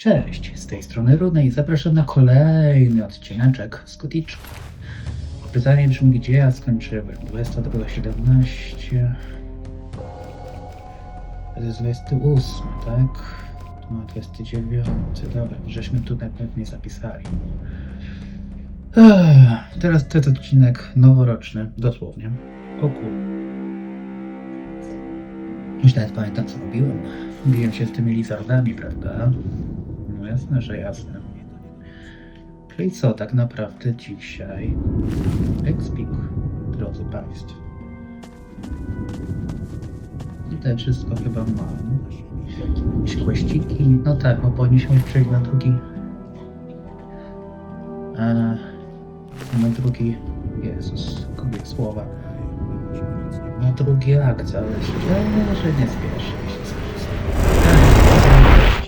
Cześć, z tej strony Runej i zapraszam na kolejny odcineczek z. Pytanie brzmi, gdzie ja skończyłem? 22.17 To jest 28, tak? No, 29, dobra, żeśmy tutaj pewnie zapisali. Ech, teraz ten odcinek noworoczny, dosłownie. O. Już nawet pamiętam co robiłem. Biłem się z tymi lizardami, prawda? No jasne, że jasne. Czyli co tak naprawdę dzisiaj? Expik, drodzy Państwo. Tutaj wszystko chyba mam. Jakieś kłeściki. No tak, bo powinniśmy przejść na drugi. E, na drugi. Jezus, gubię słowa. Na drugi akt, ale szczerze nie spieszę się.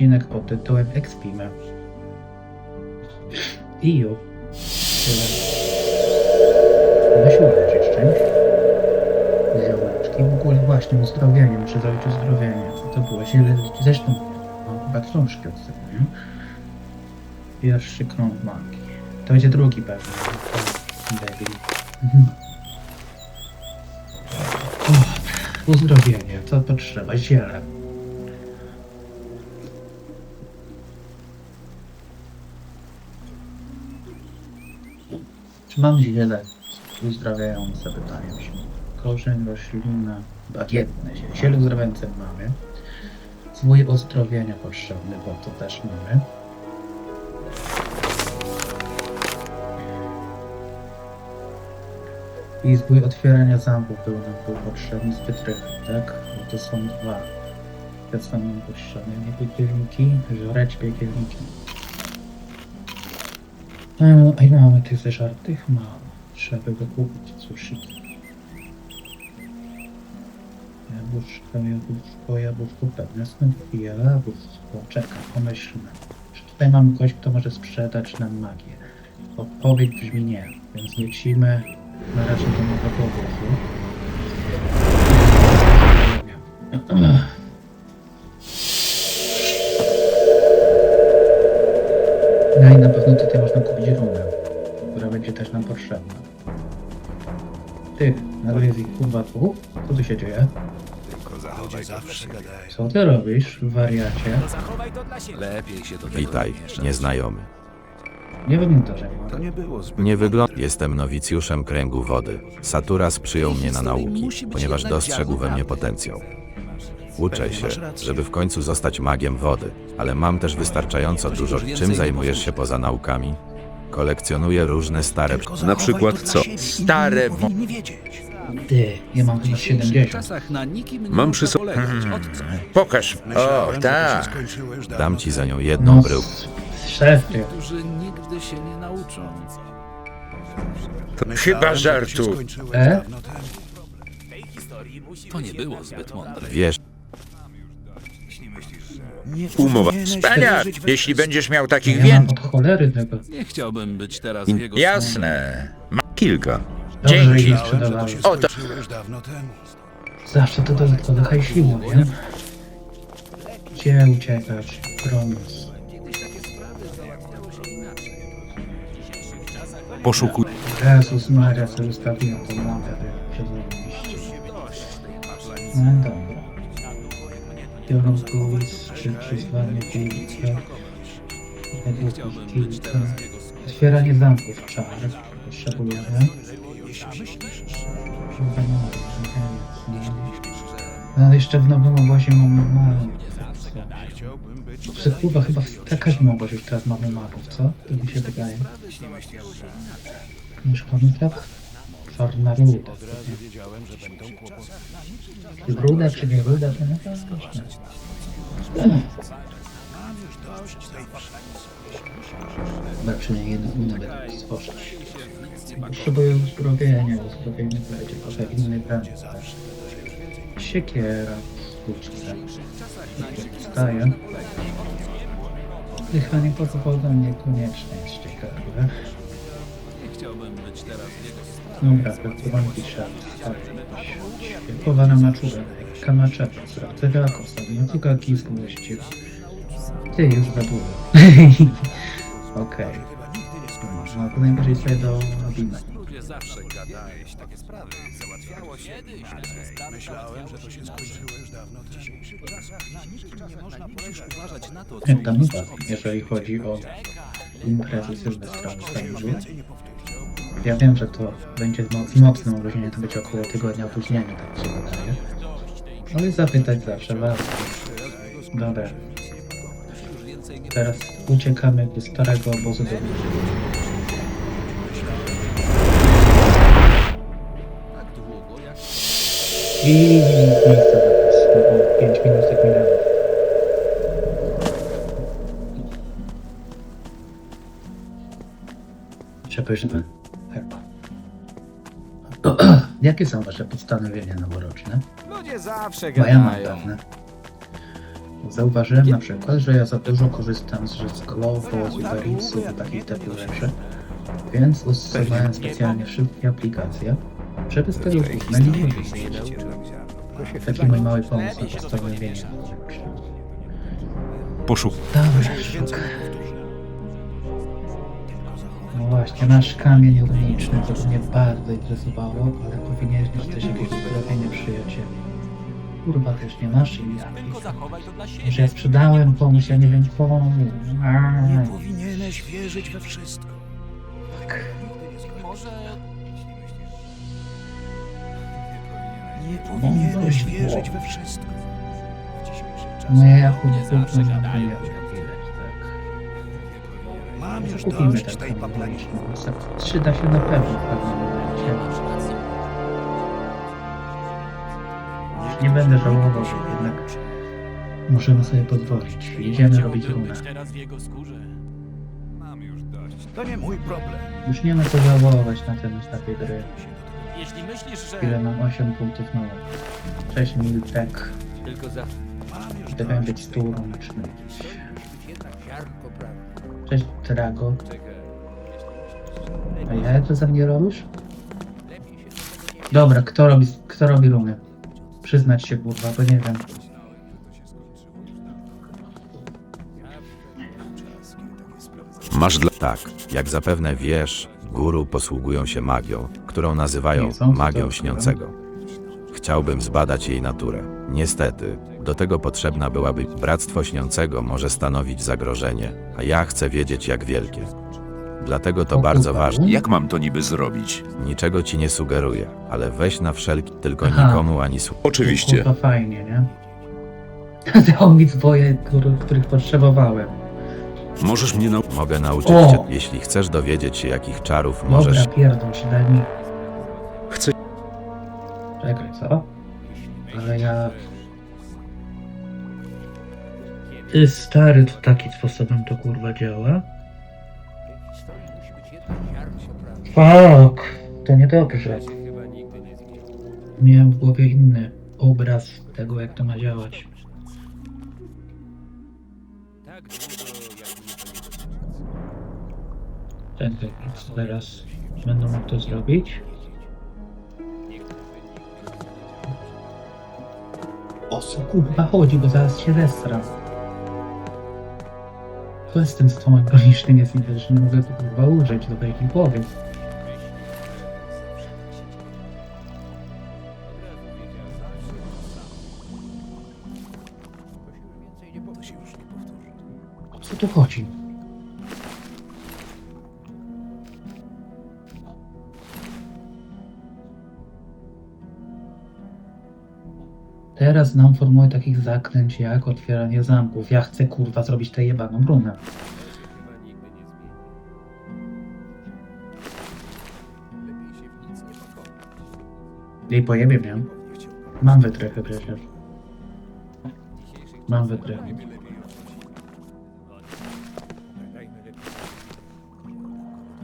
Odcinek pod tytułem Expimy. Iju. Tyle. Weź uleczyć czymś. Ziołeczki. W ogóle właśnie uzdrowienie. Muszę zrobić uzdrowienie. To było? Źle. Zresztą mam chyba książki od? Pierwszy krąg magii. To będzie drugi pewnie. Debil. Uzdrowienie. Co potrzeba? Ziele. Czy mam ziele uzdrawiające? Pytanie brzmi. Korzeń, roślina, bagietne ziele. Ziele uzdrawiające mamy. Zwój uzdrowienia potrzebny, bo to też mamy. I zwój otwierania zamków był nam był potrzebny z wytrychem, tak? Bo to są dwa. Te są nam potrzebne. Nie piekielniki, żreć piekielniki. E, A ile mamy tych zeżartych? Mało. Trzeba by kupić sushiki. Jabłuszko, jabłuszko, jabłuszko, pewnie znów jabłuszko. Czekaj, pomyślmy. Czy tutaj mamy kogoś, kto może sprzedać nam magię? Odpowiedź brzmi nie, więc lecimy na razie do nowego obozu. Się dzieje? Co ty robisz, wariacie? Lepiej się do tego Witaj, nieznajomy. Nie wygląda, że To nie było zbyt... Nie wygląda. Jestem nowicjuszem kręgu wody. Saturas przyjął mnie na nauki, ponieważ dostrzegł we mnie potencjał. Uczę się, żeby w końcu zostać magiem wody, ale mam też wystarczająco dużo. Czym zajmujesz się poza naukami? Kolekcjonuję różne stare. Na przykład co? Stare mo... ty, ja mam chyba W 70. czasach na nikim nie Mam przy so- polegać. Od co? Pokaż. O, tak. Dam ci za nią jedną No, bryłkę. szefie. Którzy nigdy się nie nauczą. Chyba żartu. E? To nie było zbyt mądre. Wiesz, Umowa. Wspaniale. Jeśli będziesz miał takich Ja mam więcej. od cholery tego. Nie chciałbym być teraz w jego Jasne. Kilka. Dobrze, że Dzięki. ich sprzedawałem. Oto. Zawsze to dodatkowe hajsiło, nie? Gdzie uciekać? Promis. Poszukuj. Jezus Maria, co ustawiłem tą lampę, to jak się zrobiliście. No dobra. Biorąc gulis, czy przyzwanie kilka. Otwieranie zamków, czar. Potrzebujemy. No jeszcze w nowym obozie mamy mało. W chyba, w każdym obozie już teraz mamy magów, co? To mi się wydaje. Mieszkamy tak? Czarna ruda. Ruda, czy nie ruda, to nie ważne. Chyba przynajmniej jedną minę będę stworzyć. Potrzebuję uzdrowienia, uzdrowienie będzie trochę inny brand. Siekiera, sztuczka. Wstaje. Dychanie pod wodą niekoniecznie jest ciekawe. Nie chciałbym być teraz jego Dobra, pracowanki szat. Powana maczura, kamaczepa, zdradzewiako, sadnotuka, kisk właściwie. Ty, już za dużo. Okej. No to najwyżej sobie do. Ludzie zawsze gadają takie sprawy. Załatwiało się. Myślałem, że to się skończyło już dawno. W dzisiejszych czasach na nikim nie można musisz uważać na to, co tam chyba, jeżeli chodzi o imprezy sylwestrowe. Ja wiem, że to będzie moc, mocne opóźnienie, to będzie około tygodnia opóźnienia, tak mi się wydaje. Ale zapytać zawsze warto. Dobra. Teraz uciekamy do starego obozu do I miejsce zapis, bo 5 minut tak minęło. Przepyszne. Herba. Jakie są wasze postanowienia noworoczne? ludzie zawsze Bo ja mam pewne. Zauważyłem na przykład, że ja za dużo korzystam z Glovo, z Uber Eatsów i takich typu rzeczy, więc ustosowałem specjalnie wszystkie aplikacje, żeby z tego główne nie korzystać. Taki mój mały pomysł na postanowienia noworoczne. Poszuk. Dobra, szukaj. No właśnie, nasz kamień runiczny, to mnie bardzo interesowało, ale powinieneś mieć też jakieś uzdrowienie przyjacieli. Kurwa też nie masz i ja. Że ja sprzedałem komuś, ja nie wiem komu. Aaa. Powinieneś wierzyć we wszystko. Nie powinieneś wierzyć we wszystko. No ja ja kupię to nie widać, tak. Mam już dość ten tej paplaniny. Przyda się na pewno w pewnym momencie. Nie będę żałował, że jednak możemy sobie pozwolić. Idziemy robić runę. To nie mój problem. Już nie ma co żałować na tym etapie gry. Jeśli myślisz, że Ile mam 8 punktów mało. Cześć Miltek. tylko za Gdybym być stół runiczny. Cześć Drago. A ja to za mnie robisz? Dobra, kto robi, kto robi runy? Przyznać się kurwa, bo nie wiem. Masz dla... Tak, jak zapewne wiesz, guru posługują się magią, którą nazywają Nie, są to magią śniącego. Chciałbym zbadać jej naturę. Niestety, do tego potrzebna byłaby Bractwo Śniącego może stanowić zagrożenie, a ja chcę wiedzieć jak wielkie. Dlatego to bardzo ważne. Jak mam to niby zrobić? Niczego ci nie sugeruję, ale weź na wszelki, tylko Aha. nikomu ani słów. Oczywiście. Kurwa fajnie, nie? Dał mi zwoje, kur- których potrzebowałem. Możesz mnie nau... Mogę nauczyć O! cię, jeśli chcesz dowiedzieć się jakich czarów możesz. Dobra, pierdol się, daj mi... Chcę... Czekaj, co? Ale ja... Ty stary, to takim sposobem to kurwa działa? Fuck! To niedobrze. Miałem w głowie inny obraz tego, jak to ma działać. Czekaj, więc teraz będę mógł to zrobić. O co kurwa chodzi, bo zaraz się zesram. Co jest z tym stołem koniecznym jest nie że mogę tu kurwa użyć do tej głowy. Znam formułę takich zaklęć jak otwieranie zamków. Ja chcę kurwa zrobić tę jebaną runę. Jej pojebie mnie. Mam wytrychy przecież. Mam wytrychy.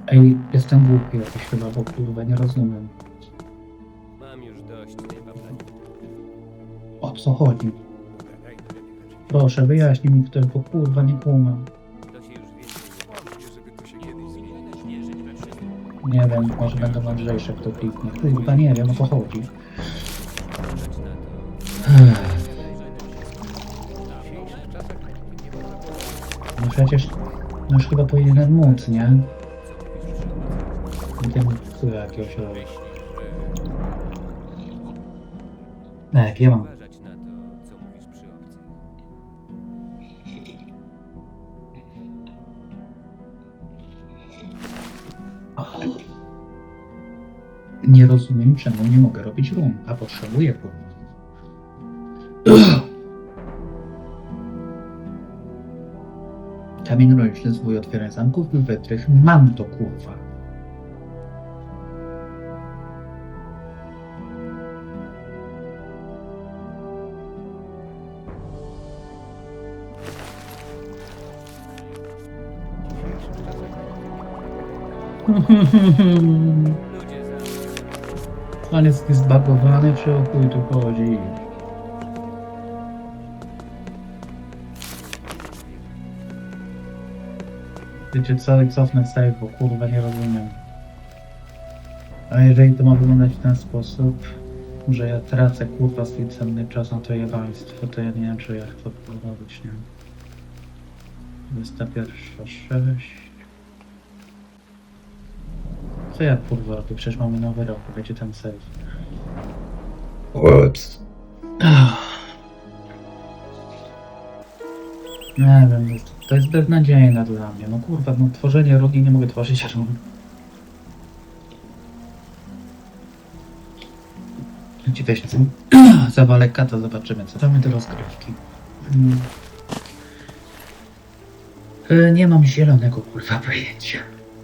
Ej, jestem głupi jakiś chyba, bo kurwa nie rozumiem. mam już dość co chodzi? Proszę, wyjaśnij mi ktoś, bo kurwa nie kumam. Nie wiem, może będę mądrzejszy, kto kliknie. Kurwa, nie wiem o co chodzi. Ech. przecież no już chyba powinienem móc, nie? Wiem, który jakiegoś robi. Tak, ja mam. Nie rozumiem, czemu nie mogę robić rum, a potrzebuję rum. Kamień ręczny, zwój otwierania zamków, wytrych. Mam to, kurwa. On jest zbagowany, czy o chuj tu chodzi? Wiecie co, cofnę save, bo kurwa nie rozumiem. A jeżeli to ma wyglądać w ten sposób, że ja tracę kurwa swój cenny czas na to jebaństwo, to ja nie wiem, czy ja chcę to robić, nie? 21, 6. Co ja kurwa robię? Przecież mamy nowy rok, będzie ten save. Ups. Nie wiem, to jest beznadziejne dla mnie. No kurwa, no tworzenie rogi nie mogę tworzyć run. Ci weź zawalę kata, zobaczymy co tam do rozgrywki. Mm. E, Nie mam zielonego kurwa pojęcia.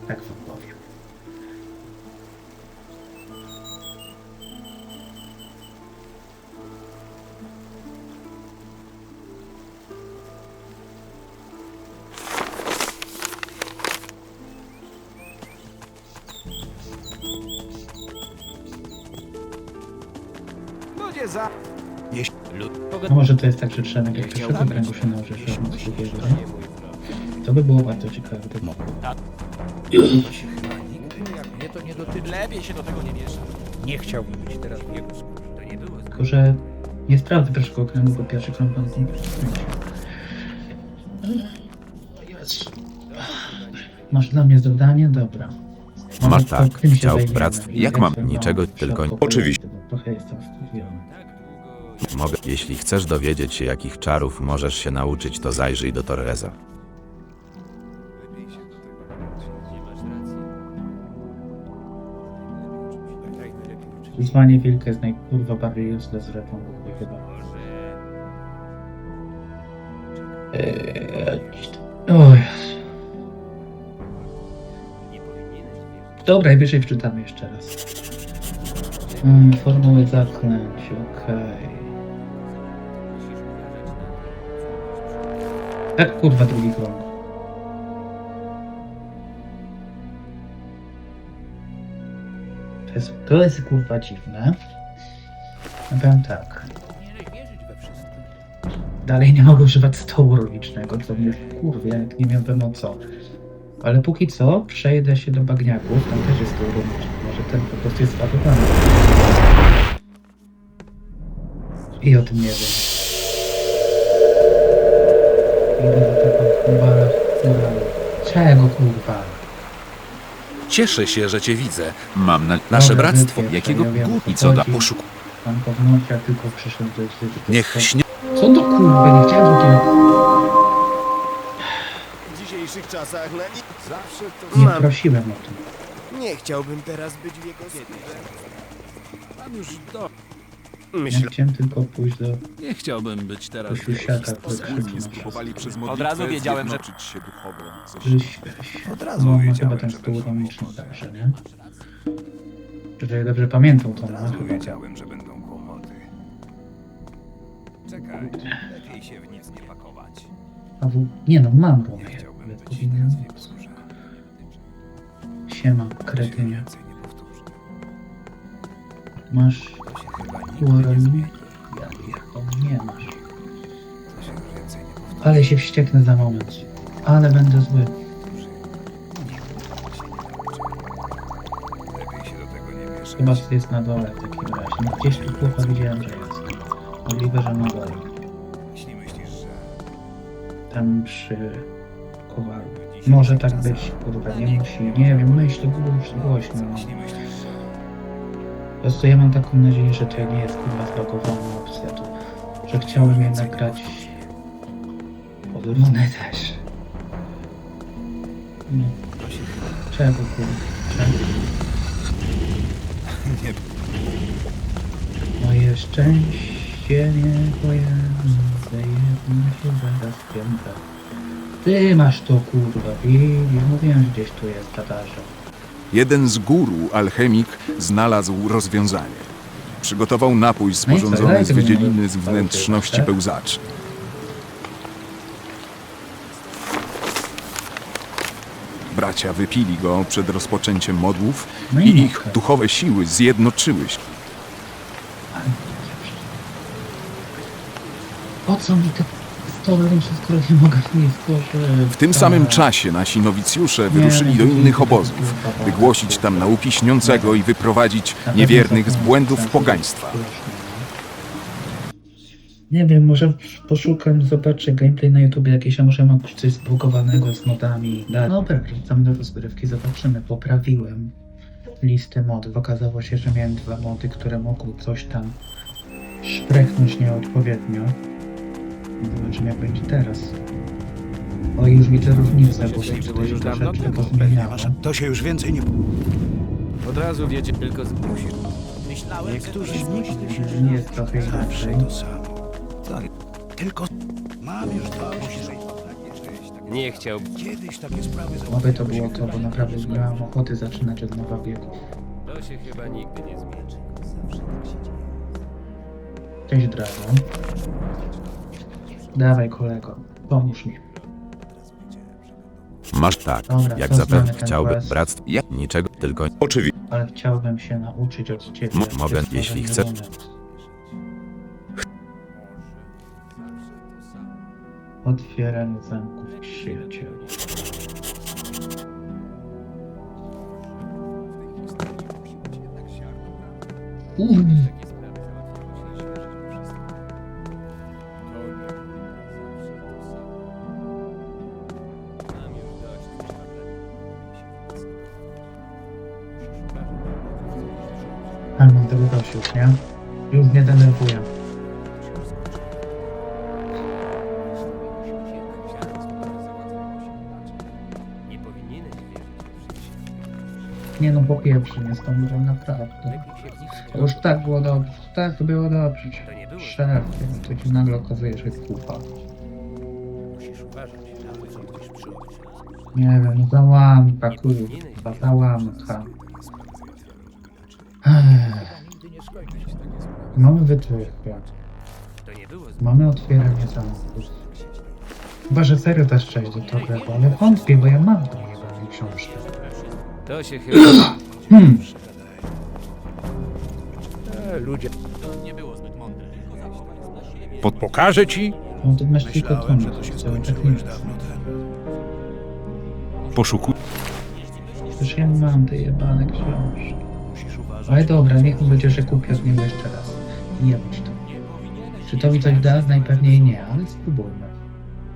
Tak wam powiem. Może to jest tak, że trzeba najpierw pierwszego kręgu się nauczyć, żeby móc drugiego, nie? To by było bardzo ciekawe. By... Mnie to nie dotyczy. Lepiej się do tego nie miesza. Nie chciałbym być teraz w jego skórze. To nie było Tylko, że nie sprawdzę pierwszego kręgu, bo pierwszy krąg mam Masz dla mnie zadanie? Dobra. Masz tak, chciał bractwo. I Jak mam- niczego, tylko- Oczywiście. Trochę jestem skupiony. Mogę, jeśli chcesz dowiedzieć się jakich czarów możesz się nauczyć, to zajrzyj do Torreza. Wyzwanie wilka jest najkurwa bardziej useless rzeczą w ogóle chyba. Eee, O Jezu. Dobra, najwyżej wczytamy jeszcze raz. Mm, formuły zaklęć, okej. Musisz Jak kurwa drugi krąg? To jest, to jest kurwa dziwne. Ja powiem tak. Dalej nie mogę używać stołu logicznego, co mnie kurwie, jak nie wiem o co. Ale póki co przejdę się do bagniaków, tam też jest stół logiczny. Może ten po prostu jest zbagowany. I o tym nie wiem. Czego kurwa? Cieszę się, że cię widzę. Mam na... Dobra, Nasze bractwo. wypierdź, Jakiego ja wiem, o co chodzi. Pan tylko przyszedł do do- Niech śnie... Co do kurwa, nie chciałem drugiego... W dzisiejszych czasach na. Zawsze to Nie mam. prosiłem o to. Nie chciałbym teraz być w jego skórze. Mam już do... Ja Myślę, chciałem tylko pójść do Nie chciałbym być teraz spróbowali przez Od razu wiedziałem, że... się duchowo. Żyć, od razu no, wiedziałem, chyba ten że stół będą także, nie? Jeżeli dobrze pamiętam, to ma chyba. tak. wiedziałem, że będą kłopoty. Czekaj, lepiej się w nic nie pakować. A w... Nie no, mam. Nie chciałbym być teraz w jego skórze. Siema, To się kretynie. więcej nie powtórzy. Masz To się chyba nigdy nie URL? zmieni. Ja pierdolę, nie masz. To się już więcej nie powtórzy. Ale się wścieknę za moment. Ale będę zły. Się. Lepiej do tego nie mieszać. Chyba jest na dole w takim razie. No, Gdzieś tu chłopa widziałem, że jest. Możliwe, że na dole. Jeśli myślisz, że Tam przy zablokowały. Może tak być, kurwa, nie musi, nie wiem, myślę głośno, głośno. no. Po prostu ja mam taką nadzieję, że to nie jest kurwa zbagowana opcja, to, że chciałem jednak grać pod runę też. Nie. Czego kurwa? Czego? Moje szczęście nie pojemne, jedno się zaraz pięta. Ty masz to kurwa, widzisz, mówiłem, że gdzieś tu jest Tatarze. Jeden z guru, alchemik, znalazł rozwiązanie. Przygotował napój No sporządzony z wydzieliny z wnętrzności tak? pełzaczy. Bracia wypili go przed rozpoczęciem modłów No i ich duchowe siły zjednoczyły się. Po co mi te nie mogę w tym samym czasie nasi nowicjusze wyruszyli do innych obozów, by głosić tam nauki śniącego i wyprowadzić niewiernych z błędów pogaństwa. Nie wiem, może poszukam, zobaczę gameplay na YouTube jakieś, a może mam coś zbugowanego z modami. Da- Dobra, wrzucam do rozgrywki, zobaczymy. Poprawiłem listę modów. Okazało się, że miałem dwa mody, które mogły coś tam szprechnąć nieodpowiednio. Zobaczymy jak będzie teraz. O, już widzę różnicę, bo się tutaj już te dawno temu. pozmieniało. To się już więcej nie... Od razu wiecie, tylko zmusił. Niektórzy z nich Nie jest trochę inaczej. to samo. Tak. Tylko mam już dwa, musisz... Nie chciał. Kiedyś takie sprawy Oby to było to, bo naprawdę nie mam ochoty zaczynać od nowa biegu. To się chyba nigdy nie zmieni. Cześć Dragon. Dawaj kolego, pomóż mi. Masz tak, Dobra, jak to zapewne znamy ten chciałby quest. bractw, ja niczego, tylko Oczywiście. Ale chciałbym się nauczyć od ciebie. M- mogę, jeśli jest chcesz. Otwieranie zamków przyjacieli. Uuu. Już, nie? Już mnie denerwuję. Nie no, po pierwsze nie że naprawdę. To już tak było dobrze, tak było dobrze. Szef, to ci nagle okazuje, że kupa. Nie wiem, no załamka, kurwa, załamka. Mamy. To nie było. Mamy otwieranie zamków. Chyba, że serio też przejść do tego, ale wątpię, bo ja mam tą jebaną książkę. To się chyba. Hmm. Pod pokażę ci? No to masz tylko to, że to się skończyło tak nie już dawno temu. Poszukuj. Przecież ja mam te jebane książki. Musisz uważać. Ale dobra, niech mu będzie, że kupię od niego jeszcze raz. Nie wiem, czy to. Czy to mi coś da? Najpewniej nie, ale spróbujmy.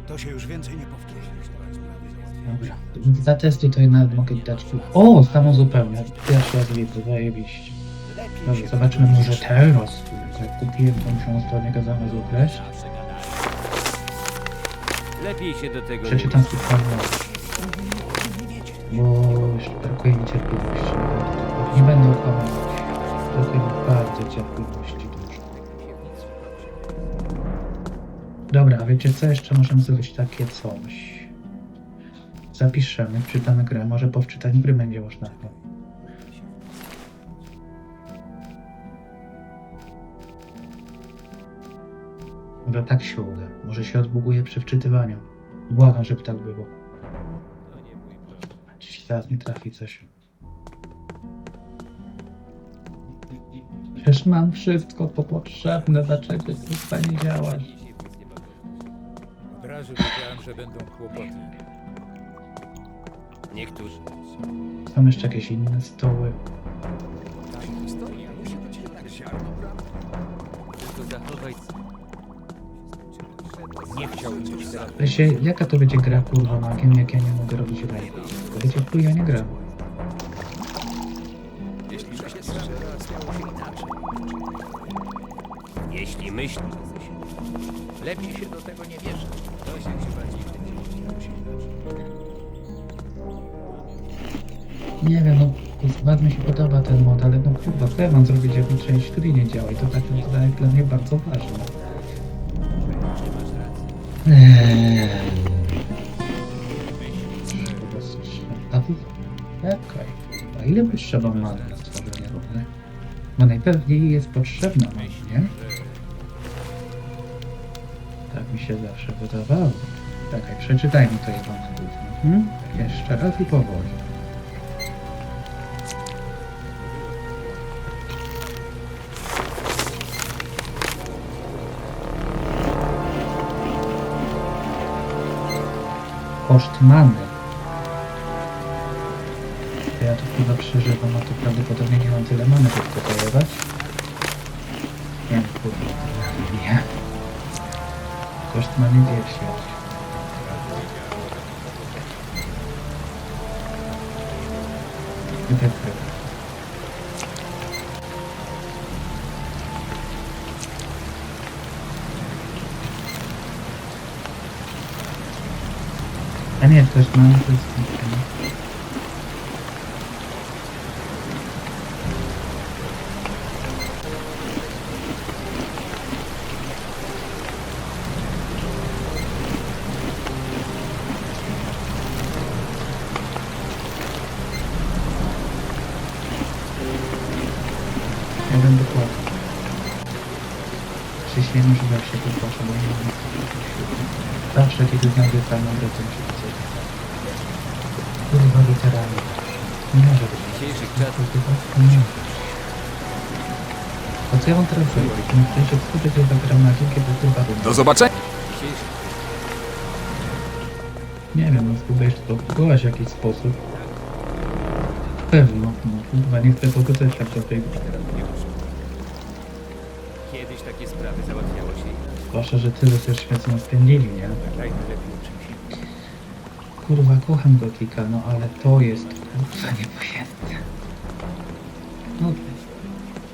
To się już więcej nie powtórzy. Dobra. Za testy to jednak mogę dać tu. O, samo zupełnie. Pierwszy raz widzę, zajebiście. Dobrze, zobaczmy może teraz. Jak kupiłem tą książkę zamiast ukraść. Lepiej się do tego Przeczytam spokojnie. Bo jeszcze brakuje mi cierpliwości. Nie będę okłamywać. Brakuje mi bardzo cierpliwości Dobra, wiecie co? Jeszcze możemy zrobić takie coś. Zapiszemy, czytamy grę. Może po wczytaniu gry będzie można. Może tak się uda. Może się odbuguje przy wczytywaniu. Błagam, żeby tak było. Czy zaraz mi trafi coś. Przecież mam wszystko to potrzebne, dlaczego kurwa nie działasz? Że będą kłopoty. Niektórzy. Są jeszcze jakieś inne stoły. Tylko zachowaj. Nie chciałbym być teraz. Ale się, jaka to będzie gra kurwa magiem, jak ja nie mogę robić? To będzie chuj, ja nie gram. Jeśli myślisz, że załatwiało się inaczej. Jeśli myśli, lepiej się do tego nie bierze. Nie wiem, no bardzo mi się podoba ten mod, ale no kurwa, co ja mam zrobić, jak część gry nie działa i to tak jest dla mnie bardzo ważne. Eee. A tu... Czekaj, a ile potrzeba many na stworzenie runy? Bo najpewniej jest potrzebna mana, nie? Tak mi się zawsze wydawało. Czekaj, przeczytajmy to jebane gówno. Hmm? Jeszcze raz i powoli. Koszt mamy. Ja to chyba przeżywam, a to prawdopodobnie nie mam tyle mamy, żeby to zajebać. Nie, kurwa, nie. Koszt mamy wiersi. Wypry. A nie, koszt mamy to jest... Ja będę płakał. Przyświemy, że zawsze tu proszę, bo nie mam Zawsze, kiedy znajdę to mi się chce. Kurwa, literalnie. Nie może być. Dzisiejszych czasów Nie. A co ja mam teraz zrobić? Nie chcę się skupić, że zagram na dzień, kiedy kurwa Do zobaczenia! Nie wiem, no spróbujesz to próbować w jakiś sposób. Pewno, no kurwa, nie chcę pokucać tak do tej Kiedyś takie sprawy załatwiało się. Zwłaszcza, że tyle też świetnie spędzili, nie? Daj lepiej o czymś innym. Kurwa, kocham Gotika, no ale to jest kurwa niepojęte. No,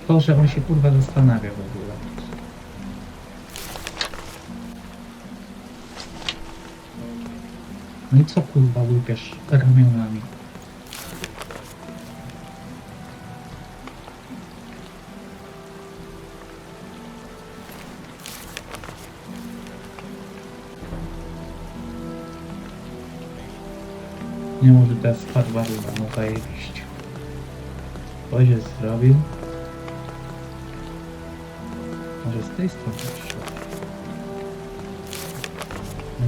to, że on się kurwa zastanawia w ogóle. No i co kurwa łypiesz ramionami? Nie może teraz spadła ryba, no zajebiście. Się zrobił. Może z tej strony.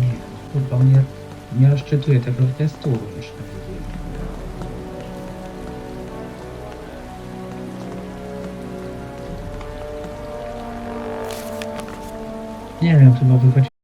Nie, kurwa, nie, nie rozczytuje tego teksturu już. Nie wiem, chyba wychodzi